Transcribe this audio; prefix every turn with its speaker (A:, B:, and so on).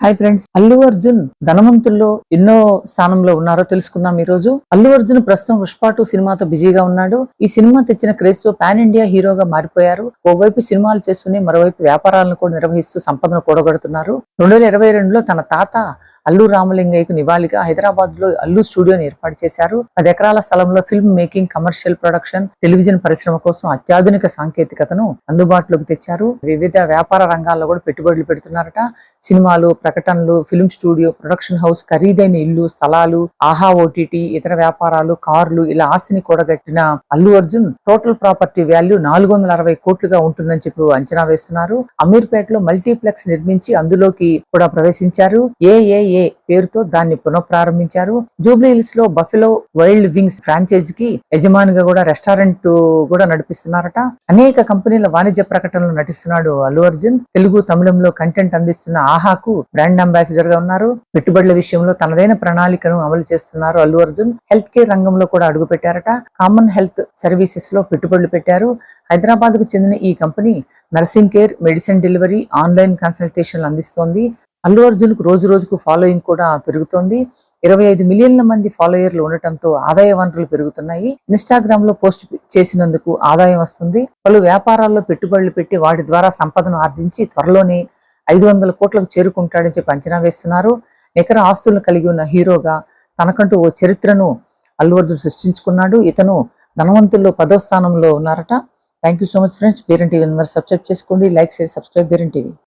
A: Hi friends Allu Arjun ధనవంతుల్లో ఎన్నో స్థానంలో ఉన్నారో తెలుసుకుందాం ఈ రోజు అల్లు అర్జున్ ప్రస్తుతం పుష్పాటు సినిమాతో బిజీగా ఉన్నాడు. ఈ సినిమా తెచ్చిన క్రేజ్తో పాన్ ఇండియా హీరోగా మారిపోయారు. ఓవైపు సినిమాలు చేస్తూనే మరోవైపు వ్యాపారాలను కూడా నిర్వహిస్తూ సంపదను కూడగడుతున్నారు రెండు వేల ఇరవై రెండులో తన తాత అల్లు రామలింగయ్యకు నివాళిగా హైదరాబాద్లో అల్లు స్టూడియోని ఏర్పాటు చేశారు. పది ఎకరాల స్థలంలో film making commercial production television పరిశ్రమ కోసం అత్యాధునిక సాంకేతికతను అందుబాటులోకి తెచ్చారు. వివిధ వ్యాపార రంగాల్లో కూడా పెట్టుబడులు పెడుతున్నారట. సినిమాలు ప్రకటనలు ఫిల్మ్ స్టూడియో ప్రొడక్షన్ హౌస్ ఖరీదైన ఇల్లు స్థలాలు ఆహా ఓటీటీ ఇతర వ్యాపారాలు కార్లు ఇలా ఆస్తిని కూడగట్టిన Allu Arjun total property value నాలుగు వందల అరవై కోట్లుగా ఉంటుందని చెప్పి అంచనా వేస్తున్నారు. అమీర్పేటలో మల్టీప్లెక్స్ నిర్మించి అందులోకి కూడా ప్రవేశించారు. ఏఏఏ పేరుతో దాన్ని పునఃప్రారంభించారు. జూబ్లీ హిల్స్లో బఫెలో వైల్డ్ వింగ్స్ ఫ్రాంచైజ్కి యజమానిగా కూడా రెస్టారెంట్ కూడా నడిపిస్తున్నారట. అనేక కంపెనీల వాణిజ్య ప్రకటనలు నటిస్తున్నాడు అల్లు అర్జున్. తెలుగు తమిళంలో కంటెంట్ అందిస్తున్న ఆహాకు బ్రాండ్ అంబాసిడర్గా ఉన్నారు. పెట్టుబడుల విషయంలో తనదైన ప్రణాళికను అమలు చేస్తున్నారు అల్లు అర్జున్. హెల్త్ కేర్ రంగంలో కూడా అడుగు పెట్టారట. కామన్ హెల్త్ సర్వీసెస్లో పెట్టుబడులు పెట్టారు. హైదరాబాద్కు చెందిన ఈ company nursing care medicine delivery online కన్సల్టేషన్లు అందిస్తోంది. అల్లు అర్జున్కు రోజు రోజుకు ఫాలోయింగ్ కూడా పెరుగుతోంది. ఇరవై ఐదు మిలియన్ల మంది ఫాలోయర్లు ఉండటంతో ఆదాయ వనరులు పెరుగుతున్నాయి. ఇన్స్టాగ్రామ్లో పోస్ట్ చేసినందుకు ఆదాయం వస్తుంది. పలు వ్యాపారాల్లో పెట్టుబడులు పెట్టి వాటి ద్వారా సంపదను ఆర్జించి త్వరలోనే ఐదు వందల కోట్లకు చేరుకుంటాడని చెప్పి అంచనా వేస్తున్నారు. నికర ఆస్తులను కలిగి ఉన్న హీరోగా తనకంటూ ఓ చరిత్రను అల్లు అర్జున్ సృష్టించుకున్నాడు. ఇతను ధనవంతుల్లో పదో స్థానంలో ఉన్నారట. Thank you so much friends parent TV subscribe చేసుకోండి. Like share subscribe parent TV